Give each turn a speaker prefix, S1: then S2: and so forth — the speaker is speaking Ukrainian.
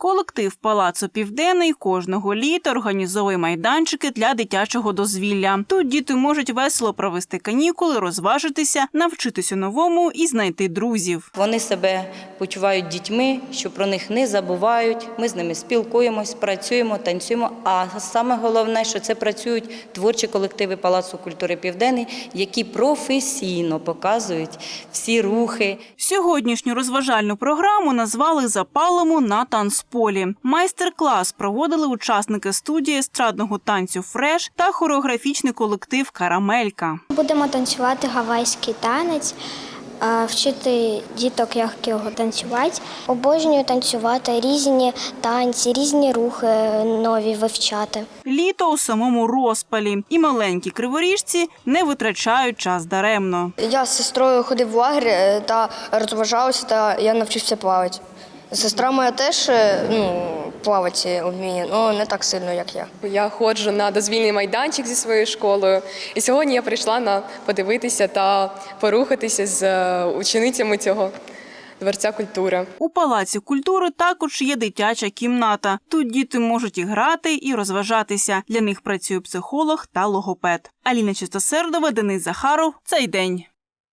S1: Колектив Палацу Південний кожного літа організовує майданчики для дитячого дозвілля. Тут діти можуть весело провести канікули, розважитися, навчитися новому і знайти друзів.
S2: Вони себе почувають дітьми, що про них не забувають. Ми з ними спілкуємось, працюємо, танцюємо. А саме головне, що це працюють творчі колективи Палацу культури Південний, які професійно показують всі рухи.
S1: Сьогоднішню розважальну програму назвали Запалимо на танцполі. Майстер-клас проводили учасники студії естрадного танцю Фреш та хореографічний колектив Карамелька.
S3: Будемо танцювати гавайський танець, вчити діток, як його танцювати. Обожнюю танцювати різні танці, різні рухи нові вивчати.
S1: Літо у самому розпалі, і маленькі криворіжці не витрачають час даремно.
S4: Я з сестрою ходив в лагерь е, та розважався, та я навчився плавати. Сестра моя теж е, ну, плавати вміє, але не так сильно, як я.
S5: Я ходжу на дозвільний майданчик зі своєю школою, і сьогодні я прийшла на подивитися та порухатися з е, ученицями цього дворця культури.
S1: У палаці культури також є дитяча кімната. Тут діти можуть і грати, і розважатися. Для них працює психолог та логопед. Аліна Чистосердова, Денис Захаров. Цей день.